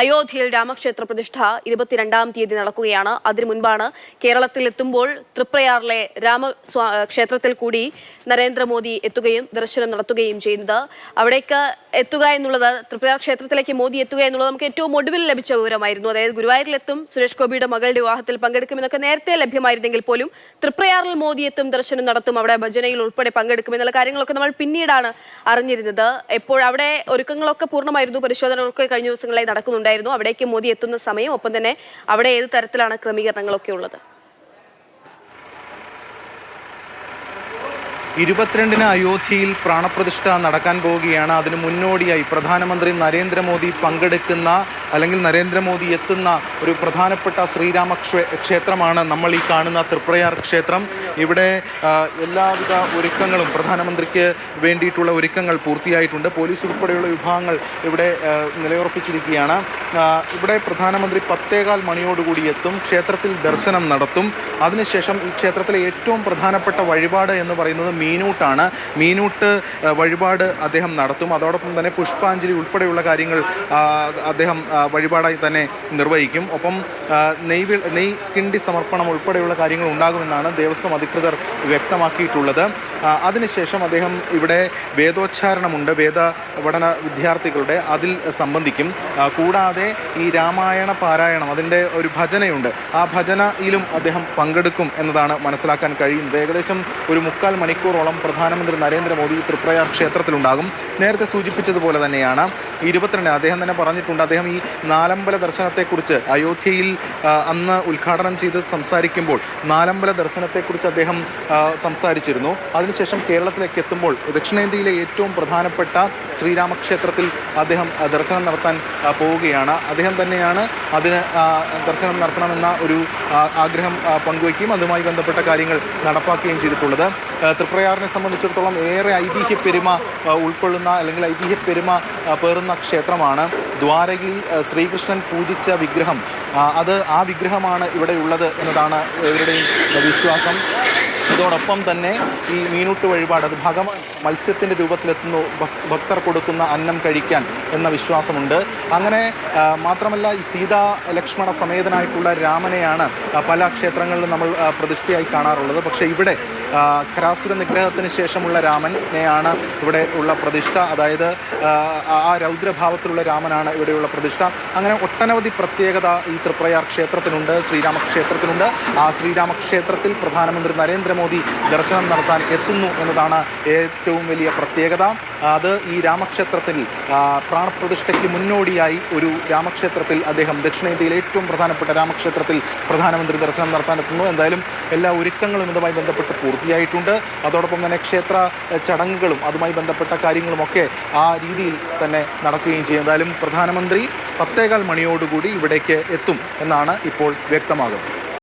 അയോധ്യയിൽ രാമക്ഷേത്ര പ്രതിഷ്ഠ ഇരുപത്തിരണ്ടാം തീയതി നടക്കുകയാണ്. അതിനു മുൻപാണ് കേരളത്തിൽ എത്തുമ്പോൾ തൃപ്രയാറിലെ രാമ ക്ഷേത്രത്തിൽ കൂടി നരേന്ദ്രമോദി എത്തുകയും ദർശനം നടത്തുകയും ചെയ്യുന്നത് അവിടേക്ക് എത്തുക എന്നുള്ളത് തൃപ്രയാർ ക്ഷേത്രത്തിലേക്ക് മോദി എത്തുക എന്നുള്ളത് നമുക്ക് ഏറ്റവും ഒടുവിൽ ലഭിച്ച വിവരമായിരുന്നു. അതായത് ഗുരുവായൂരിലെത്തും സുരേഷ് ഗോപിയുടെ മകളുടെ വിവാഹത്തിൽ പങ്കെടുക്കുമെന്നൊക്കെ നേരത്തെ ലഭ്യമായിരുന്നെങ്കിൽ പോലും തൃപ്രയാറിൽ മോദി എത്തും ദർശനം നടത്തും അവിടെ ഭജനയിൽ ഉൾപ്പെടെ പങ്കെടുക്കും എന്നുള്ള കാര്യങ്ങളൊക്കെ നമ്മൾ പിന്നീടാണ് അറിഞ്ഞിരുന്നത്. എപ്പോൾ അവിടെ ഒരുക്കങ്ങളൊക്കെ പൂർണമായിരുന്നു. പരിശോധനകളൊക്കെ കഴിഞ്ഞ ദിവസങ്ങളായി നടക്കുന്നുണ്ടായിരുന്നു അവിടേക്ക് മോദി എത്തുന്ന സമയം ഒപ്പം തന്നെ അവിടെ ഏത് തരത്തിലാണ് ക്രമീകരണങ്ങളൊക്കെ ഉള്ളത്? ഇരുപത്തിരണ്ടിന് അയോധ്യയിൽ പ്രാണപ്രതിഷ്ഠ നടക്കാൻ പോവുകയാണ്. അതിന് മുന്നോടിയായി പ്രധാനമന്ത്രി നരേന്ദ്രമോദി പങ്കെടുക്കുന്ന അല്ലെങ്കിൽ നരേന്ദ്രമോദി എത്തുന്ന ഒരു പ്രധാനപ്പെട്ട ശ്രീരാമ ക്ഷേത്രമാണ് നമ്മൾ ഈ കാണുന്ന തൃപ്രയാർ ക്ഷേത്രം. ഇവിടെ എല്ലാവിധ ഒരുക്കങ്ങളും പ്രധാനമന്ത്രിക്ക് വേണ്ടിയിട്ടുള്ള ഒരുക്കങ്ങൾ പൂർത്തിയായിട്ടുണ്ട്. പോലീസ് ഉൾപ്പെടെയുള്ള വിഭാഗങ്ങൾ ഇവിടെ നിലയുറപ്പിച്ചിരിക്കുകയാണ്. ഇവിടെ പ്രധാനമന്ത്രി പത്തേകാൽ മണിയോടുകൂടി എത്തും. ക്ഷേത്രത്തിൽ ദർശനം നടത്തും. അതിനുശേഷം ഈ ക്ഷേത്രത്തിലെ ഏറ്റവും പ്രധാനപ്പെട്ട വഴിപാട് എന്ന് പറയുന്നത് മീനൂട്ടാണ്. മീനൂട്ട് വഴിപാട് അദ്ദേഹം നടത്തും. അതോടൊപ്പം തന്നെ പുഷ്പാഞ്ജലി ഉൾപ്പെടെയുള്ള കാര്യങ്ങൾ അദ്ദേഹം വഴിപാടായി തന്നെ നിർവഹിക്കും. ഒപ്പം നെയ്വിൽ നെയ്ക്കിണ്ടി കിണ്ടി സമർപ്പണം ഉൾപ്പെടെയുള്ള കാര്യങ്ങൾ ഉണ്ടാകുമെന്നാണ് ദേവസ്വം അധികൃതർ വ്യക്തമാക്കിയിട്ടുള്ളത്. അതിനുശേഷം അദ്ദേഹം ഇവിടെ വേദോച്ചാരണമുണ്ട് വേദ പഠന വിദ്യാർത്ഥികളുടെ അതിൽ സംബന്ധിക്കും. കൂടാതെ ഈ രാമായണ പാരായണം അതിന്റെ ഒരു ഭജനയുണ്ട്. ആ ഭജനയിലും അദ്ദേഹം പങ്കെടുക്കും എന്നതാണ് മനസ്സിലാക്കാൻ കഴിയുന്നത് ഏകദേശം ഒരു മുക്കാൽ മണിക്കൂറോളം പ്രധാനമന്ത്രി നരേന്ദ്രമോദി തൃപ്രയാർ ക്ഷേത്രത്തിലുണ്ടാകും. നേരത്തെ സൂചിപ്പിച്ചതുപോലെ തന്നെയാണ് ഇരുപത്തിരണ്ട് അദ്ദേഹം തന്നെ പറഞ്ഞിട്ടുണ്ട്. അദ്ദേഹം ഈ നാലമ്പല ദർശനത്തെക്കുറിച്ച് അയോധ്യയിൽ അന്ന് ഉദ്ഘാടനം ചെയ്ത് സംസാരിക്കുമ്പോൾ നാലമ്പല ദർശനത്തെക്കുറിച്ച് അദ്ദേഹം സംസാരിച്ചിരുന്നു. സംസാരിച്ചിരുന്നു അതിനുശേഷം കേരളത്തിലേക്ക് എത്തുമ്പോൾ ദക്ഷിണേന്ത്യയിലെ ഏറ്റവും പ്രധാനപ്പെട്ട ശ്രീരാമക്ഷേത്രത്തിൽ അദ്ദേഹം ദർശനം നടത്താൻ പോവുകയാണ്. അദ്ദേഹം തന്നെയാണ് അതിന് ദർശനം നടത്തണമെന്ന ഒരു ആഗ്രഹം പങ്കുവയ്ക്കുകയും അതുമായി ബന്ധപ്പെട്ട കാര്യങ്ങൾ നടപ്പാക്കുകയും ചെയ്തിട്ടുള്ളത്. തൃപ്രയാറിനെ സംബന്ധിച്ചിടത്തോളം ഏറെ ഐതിഹ്യ പെരുമ ഉൾക്കൊള്ളുന്ന അല്ലെങ്കിൽ ഐതിഹ്യ പെരുമ പേറുന്ന ക്ഷേത്രമാണ്. ദ്വാരകയിൽ ശ്രീകൃഷ്ണൻ പൂജിച്ച വിഗ്രഹം അത് ആ വിഗ്രഹമാണ് ഇവിടെയുള്ളത് എന്നതാണ് ഇവരുടെയും വിശ്വാസം. ഇതോടൊപ്പം തന്നെ ഈ മീനൂട്ട് വഴിപാട് അത് ഭഗവാൻ മത്സ്യത്തിന്റെ രൂപത്തിലെത്തുന്നു ഭക്- ഭക്തർ കൊടുക്കുന്ന അന്നം കഴിക്കാൻ എന്ന വിശ്വാസമുണ്ട്. അങ്ങനെ മാത്രമല്ല ഈ സീതാ ലക്ഷ്മണ സമേതനായിട്ടുള്ള രാമനെയാണ് പല ക്ഷേത്രങ്ങളിലും നമ്മൾ പ്രതിഷ്ഠയായി കാണാറുള്ളത്. പക്ഷേ ഇവിടെ ഖരാസുര നിഗ്രഹത്തിന് ശേഷമുള്ള രാമനെയാണ് ഇവിടെ ഉള്ള പ്രതിഷ്ഠ. അതായത് ആ, രൗദ്രഭാവത്തിലുള്ള രാമനാണ് ഇവിടെയുള്ള പ്രതിഷ്ഠ. അങ്ങനെ ഒട്ടനവധി പ്രത്യേകത ഈ തൃപ്രയാർ ക്ഷേത്രത്തിനുണ്ട് ശ്രീരാമക്ഷേത്രത്തിനുണ്ട്. ആ ശ്രീരാമക്ഷേത്രത്തിൽ പ്രധാനമന്ത്രി നരേന്ദ്രമോദി ദർശനം നടത്താൻ എത്തുന്നു എന്നതാണ് ഏറ്റവും വലിയ പ്രത്യേകത. അത് ഈ രാമക്ഷേത്രത്തിൽ പ്രാണപ്രതിഷ്ഠയ്ക്ക് മുന്നോടിയായി ഒരു രാമക്ഷേത്രത്തിൽ അദ്ദേഹം ദക്ഷിണേന്ത്യയിലെ ഏറ്റവും പ്രധാനപ്പെട്ട രാമക്ഷേത്രത്തിൽ പ്രധാനമന്ത്രി ദർശനം നടത്താൻ എത്തുന്നു എന്തായാലും എല്ലാ ഒരുക്കങ്ങളും ഇതുമായി ബന്ധപ്പെട്ട് പൂർത്തിയായിട്ടുണ്ട്. അതോടൊപ്പം തന്നെ ക്ഷേത്ര ചടങ്ങുകളും അതുമായി ബന്ധപ്പെട്ട കാര്യങ്ങളുമൊക്കെ ആ രീതിയിൽ തന്നെ നടക്കുകയും ചെയ്യും. എന്തായാലും പ്രധാനമന്ത്രി പത്തേകാൽ മണിയോടുകൂടി ഇവിടേക്ക് എത്തും എന്നാണ് ഇപ്പോൾ വ്യക്തമാകുന്നത്.